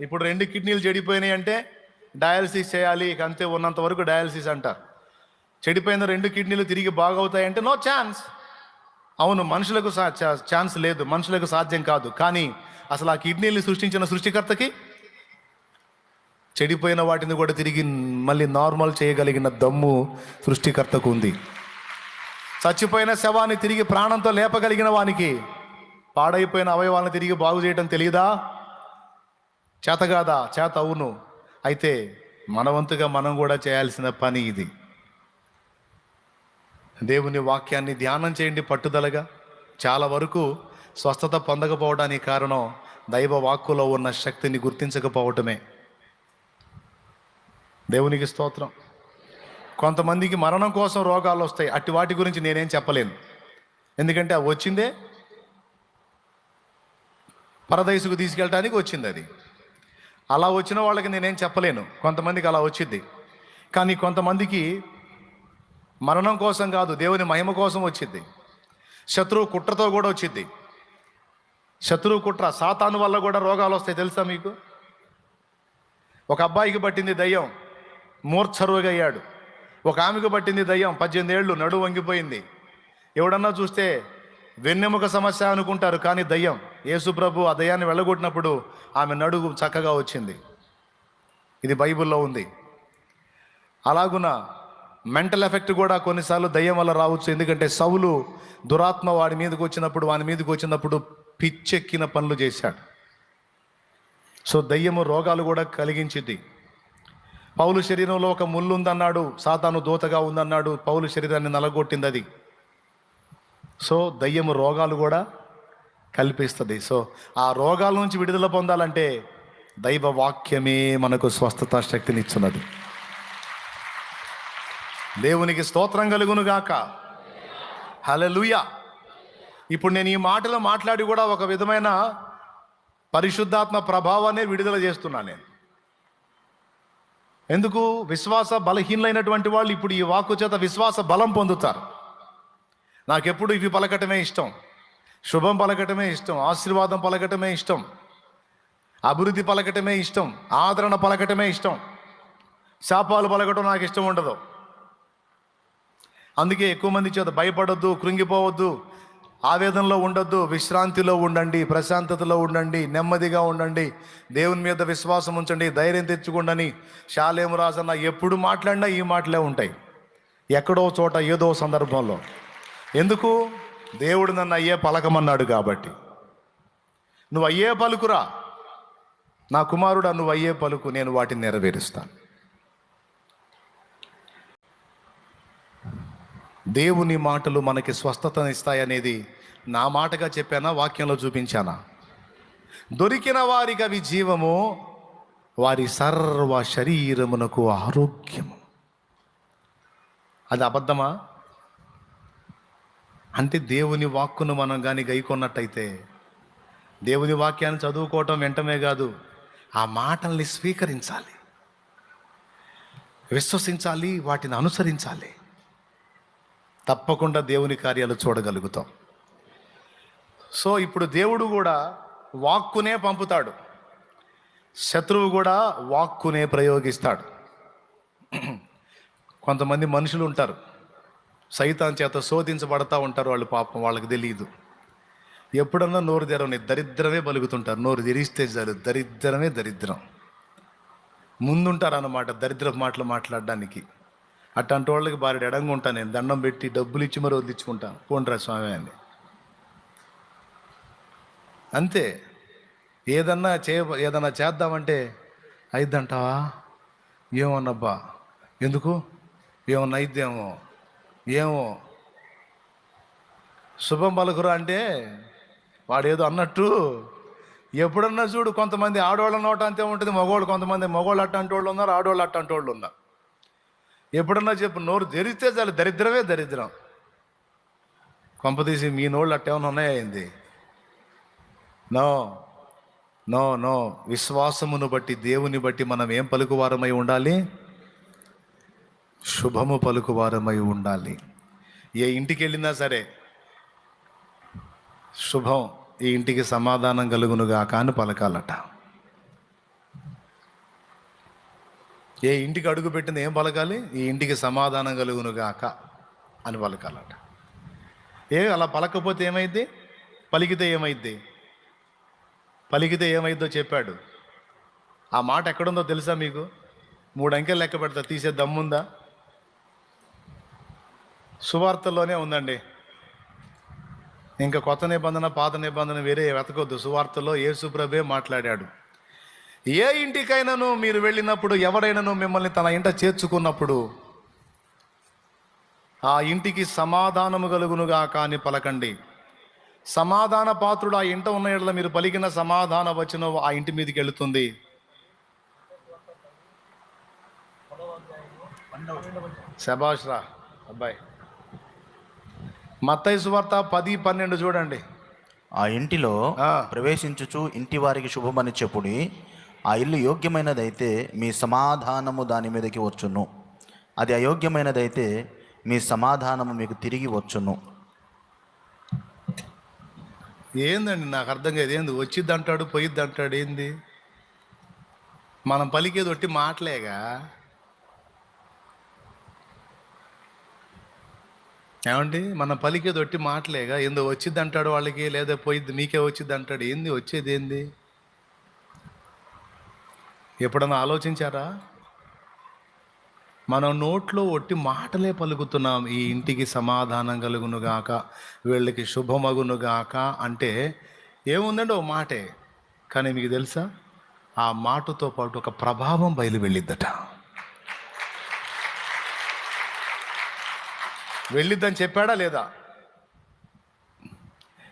ఇప్పుడు రెండు కిడ్నీలు చెడిపోయినాయి అంటే డయాలసిస్ చేయాలి ఇక అంతే ఉన్నంత వరకు డయాలసిస్ అంటారు చెడిపోయిన రెండు కిడ్నీలు తిరిగి బాగవుతాయంటే నో ఛాన్స్ అవును మనుషులకు సా- చా- ఛాన్స్ లేదు మనుషులకు సాధ్యం కాదు. కానీ అసలు ఆ కిడ్నీని సృష్టించిన సృష్టికర్తకి చెడిపోయిన వాటిని కూడా తిరిగి మళ్ళీ నార్మల్ చేయగలిగిన దమ్ము సృష్టికర్తకు ఉంది. చచ్చిపోయిన శవాన్ని తిరిగి ప్రాణంతో లేపగలిగిన వానికి పాడైపోయిన అవయవాలను తిరిగి బాగు చేయటం తెలియదా చేతగాదా చేత అవును. అయితే మనవంతుగా మనం కూడా చేయాల్సిన పని ఇది. దేవుని వాక్యాన్ని ధ్యానం చేయండి పట్టుదలగా. చాలా వరకు స్వస్థత పొందకపోవడానికి కారణం దైవ వాక్కులో ఉన్న శక్తిని గుర్తించకపోవటమే. దేవునికి స్తోత్రం. కొంతమందికి మరణం కోసం రోగాలు వస్తాయి. అట్టి వాటి గురించి నేనేం చెప్పలేను. ఎందుకంటే అది వచ్చిందే. పరదయసుకు తీసుకెళ్ళడానికి వచ్చింది అది. అలా వచ్చిన వాళ్ళకి నేనేం చెప్పలేను. కొంతమందికి అలా వచ్చింది కానీ కొంతమందికి మరణం కోసం కాదు దేవుని మహిమ కోసం వచ్చింది శత్రువు కుట్రతో కూడా వచ్చింది శత్రువు కుట్ర సాతాను వల్ల కూడా రోగాలు వస్తాయి తెలుసా మీకు? ఒక అబ్బాయికి పట్టింది దయ్యం మూర్ఛరువుగా అయ్యాడు. ఒక ఆమెకు పట్టింది దయ్యం పద్దెనిమిది ఏళ్ళు నడు వంగిపోయింది. ఎవడన్నా చూస్తే వెన్నెముక సమస్య అనుకుంటారు కానీ దయ్యం. యేసుప్రభు ఆ దయ్యాన్ని వెళ్ళగొట్టినప్పుడు ఆమె నడుగు చక్కగా వచ్చింది. ఇది బైబిల్లో ఉంది. అలాగున మెంటల్ ఎఫెక్ట్ కూడా కొన్నిసార్లు దయ్యం వల్ల రావచ్చు. ఎందుకంటే సౌలు దురాత్మ వాడి మీదకి వచ్చినప్పుడు వాని మీదకి వచ్చినప్పుడు పిచ్చెక్కిన పనులు చేశాడు. సో దయ్యము రోగాలు కూడా కలిగించింది పౌలు శరీరంలో ఒక ముళ్ళు ఉందన్నాడు సాతాను దూతగా ఉందన్నాడు పౌలు శరీరాన్ని నలగొట్టింది అది సో దయ్యము రోగాలు కూడా కల్పిస్తుంది. సో ఆ రోగాల నుంచి విడుదల పొందాలంటే దైవ వాక్యమే మనకు స్వస్థత శక్తినిచ్చున్నది. దేవునికి స్తోత్రం కలుగును గాక. హలలుయ ఇప్పుడు నేను ఈ మాటలు మాట్లాడి కూడా ఒక విధమైన పరిశుద్ధాత్మ ప్రభావాన్ని విడుదల చేస్తున్నా నేను. ఎందుకు? విశ్వాస బలహీనమైనటువంటి వాళ్ళు ఇప్పుడు ఈ వాక్కు చేత విశ్వాస బలం పొందుతారు. నాకెప్పుడు ఇవి పలకటమే ఇష్టం. శుభం పలకటమే ఇష్టం. ఆశీర్వాదం పలకటమే ఇష్టం. అభివృద్ధి పలకటమే ఇష్టం. ఆదరణ పలకటమే ఇష్టం. శాపాలు పలకటం నాకు ఇష్టం ఉండదు. అందుకే ఎక్కువ మంది చేత భయపడొద్దు కృంగిపోవద్దు ఆవేదనలో ఉండొద్దు విశ్రాంతిలో ఉండండి ప్రశాంతతలో ఉండండి నెమ్మదిగా ఉండండి దేవుని మీద విశ్వాసం ఉంచండి ధైర్యం తెచ్చుకోండి శాలేము రాజన్న ఎప్పుడు మాట్లాడినా ఈ మాటలే ఉంటాయి. ఎక్కడో చోట ఏదో సందర్భంలో. ఎందుకు? దేవుడు నన్ను అయ్యే పలకమన్నాడు కాబట్టి. నువ్వు అయ్యే పలుకురా. నా కుమారుడా నువ్వు అయ్యే పలుకు నేను వాటిని నెరవేరుస్తాను. దేవుని మాటలు మనకి స్వస్థతనిస్తాయనేది నా మాటగా చెప్పానా వాక్యంలో చూపించానా? దొరికిన వారికి అవి జీవము వారి సర్వ శరీరమునకు ఆరోగ్యము. అది అబద్ధమా? అంటే దేవుని వాక్కును మనం కానీ గైకొన్నట్టయితే దేవుని వాక్యాన్ని చదువుకోవటం వెంటనే కాదు ఆ మాటల్ని స్వీకరించాలి. విశ్వసించాలి వాటిని అనుసరించాలి. తప్పకుండా దేవుని కార్యాలు చూడగలుగుతాం. సో ఇప్పుడు దేవుడు కూడా వాక్కునే పంపుతాడు. శత్రువు కూడా వాక్కునే ప్రయోగిస్తాడు. కొంతమంది మనుషులు ఉంటారు. సైతాన్ చేత శోధించబడతా ఉంటారు వాళ్ళు పాపం వాళ్ళకి తెలియదు ఎప్పుడన్నా నోరు తెరవని దరిద్రమే పలుకుతుంటారు నోరు తెరిస్తే చాలు దరిద్రమే దరిద్రం. ముందుంటారన్నమాట దరిద్ర మాటలు మాట్లాడడానికి. అట్లాంటి వాళ్ళకి బారెడు ఎడంగా ఉంటాను నేను దండం పెట్టి డబ్బులు ఇచ్చి మరి వదిలించుకుంటాను పోండ్రా స్వామి అని. అంతే. ఏదన్నా చే ఏదన్నా చేద్దామంటే అయిద్దంటావా? ఏమన్నబ్బా ఎందుకు? ఏమన్నా అయిద్దేమో. ఏమో? శుభం పలుకురా అంటే వాడేదో అన్నట్టు ఎప్పుడన్నా చూడు కొంతమంది ఆడవాళ్ళ నోట అంతే ఉంటుంది మగవాళ్ళు కొంతమంది మగవాళ్ళు అట్టంటి వాళ్ళు ఉన్నారు ఆడవాళ్ళు అట్టంటి వాళ్ళు ఉన్నారు. ఎప్పుడన్నా చెప్పు నోరు తెరిస్తే చాలు దరిద్రమే దరిద్రం. కొంపదీసి మీ నోళ్ళు అట్టేమన్నా ఉన్నాయండి నో నో నో విశ్వాసమును బట్టి దేవుని బట్టి మనం ఏం పలుకువారమై ఉండాలి? శుభము పలుకువారమై ఉండాలి. ఏ ఇంటికి వెళ్ళినా సరే శుభం ఈ ఇంటికి సమాధానం కలుగునుగా కాని పలకాలట. ఏ ఇంటికి అడుగు పెట్టింది ఏం పలకాలి? ఈ ఇంటికి సమాధానం కలుగునుగాక అని పలకాలట. ఏ అలా పలకపోతే ఏమైద్ది? పలికితే ఏమైద్ది? పలికితే ఏమైద్దో చెప్పాడు. ఆ మాట ఎక్కడుందో తెలుసా మీకు? మూడు అంకెలు లెక్క పెడతా తీసే దమ్ముందా? సువార్తల్లోనే ఉందండి. ఇంకా కొత్త నిబంధన పాత నిబంధన వేరే వెతకొద్దు. సువార్తలో యేసుప్రభే మాట్లాడాడు. ఏ ఇంటికైనాను మీరు వెళ్ళినప్పుడు ఎవరైనాను మిమ్మల్ని తన ఇంట చేర్చుకున్నప్పుడు ఆ ఇంటికి సమాధానము కలుగునుగా కాని పలకండి. సమాధాన పాత్రుడు ఆ ఇంట ఉన్న ఇళ్ళ మీరు పలికిన సమాధాన వచనం ఆ ఇంటి మీదకి వెళుతుంది. శభాష్ రా అబ్బాయి. మత్తయి సువార్త పది పన్నెండు చూడండి. ఆ ఇంటిలో. ప్రవేశించుచు ఇంటి వారికి శుభమని చెప్పుడి ఆ ఇల్లు యోగ్యమైనదైతే మీ సమాధానము దాని మీదకి వచ్చును. అది అయోగ్యమైనదైతే మీ సమాధానము మీకు తిరిగి వచ్చును. ఏందండి నాకు అర్థం కాదు ఏంది? వచ్చిద్ది అంటాడు పోయిద్ది అంటాడు ఏంది? మనం పలికేది ఒట్టి మాటలేగా? ఏమండి? మన పలికేది ఒట్టి మాటలేగా? ఏందో వచ్చింది అంటాడు వాళ్ళకి లేదా పోయిద్ది మీకే వచ్చిద్ది అంటాడు ఏంది వచ్చేది ఏంది? ఎప్పుడన్నా ఆలోచించారా? మనం నోట్లో ఒట్టి మాటలే పలుకుతున్నాం. ఈ ఇంటికి సమాధానం కలుగునుగాక వీళ్ళకి శుభమగునుగాక అంటే ఏముందండి ఓ మాటే? కానీ మీకు తెలుసా? ఆ మాటతో పాటు ఒక ప్రభావం బయలు వెళ్ళిద్దట వెళ్ళిద్దని చెప్పాడా లేదా?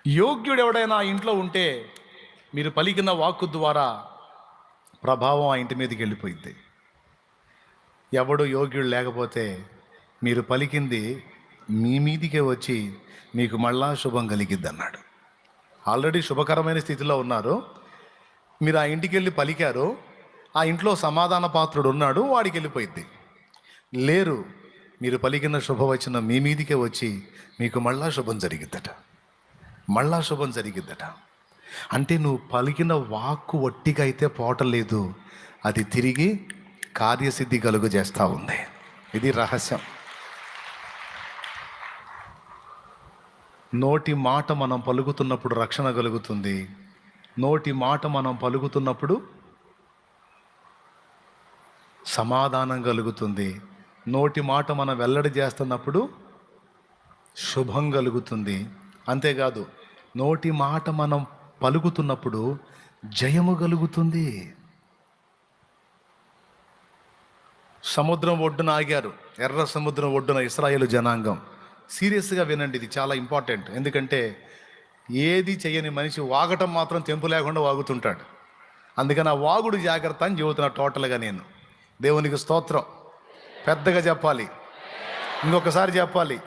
యోగ్యుడు ఎవడైనా ఇంట్లో ఉంటే మీరు పలికిన వాక్కు ద్వారా ప్రభావం ఆ ఇంటి మీదకి వెళ్ళిపోయింది ఎవడు యోగ్యుడు లేకపోతే మీరు పలికింది మీ మీదికే వచ్చి మీకు మళ్ళా శుభం కలిగిద్ది అన్నాడు ఆల్రెడీ శుభకరమైన స్థితిలో ఉన్నారు. మీరు ఆ ఇంటికి వెళ్ళి పలికారు. ఆ ఇంట్లో సమాధాన పాత్రుడు ఉన్నాడు వాడికి వెళ్ళిపోయింది లేరు. మీరు పలికిన శుభవచనం మీ మీదికే వచ్చి మీకు మళ్ళా శుభం జరిగిద్దట. మళ్ళా శుభం జరిగిద్దట. అంటే నువ్వు పలికిన వాక్కు ఒట్టిగా అయితే పోటలేదు అది తిరిగి కార్యసిద్ధి కలుగు చేస్తూ ఉంది. ఇది రహస్యం. నోటి మాట మనం పలుకుతున్నప్పుడు రక్షణ కలుగుతుంది. నోటి మాట మనం పలుకుతున్నప్పుడు సమాధానం కలుగుతుంది. నోటి మాట మనం వెల్లడి చేస్తున్నప్పుడు శుభం కలుగుతుంది. అంతేకాదు నోటి మాట మనం పలుకుతున్నప్పుడు జయము కలుగుతుంది. సముద్రం ఒడ్డున ఆగారు. ఎర్ర సముద్రం ఒడ్డున ఇస్రాయేల్ జనాంగం. సీరియస్గా వినండి ఇది చాలా ఇంపార్టెంట్. ఎందుకంటే ఏది చేయని మనిషి వాగటం మాత్రం తెంపు లేకుండా వాగుతుంటాడు. అందుకని ఆ వాగుడు జాగ్రత్త అని చెబుతున్నా టోటల్గా నేను. దేవునికి స్తోత్రం. పెద్దగా చెప్పాలి. ఇంకొకసారి చెప్పాలి.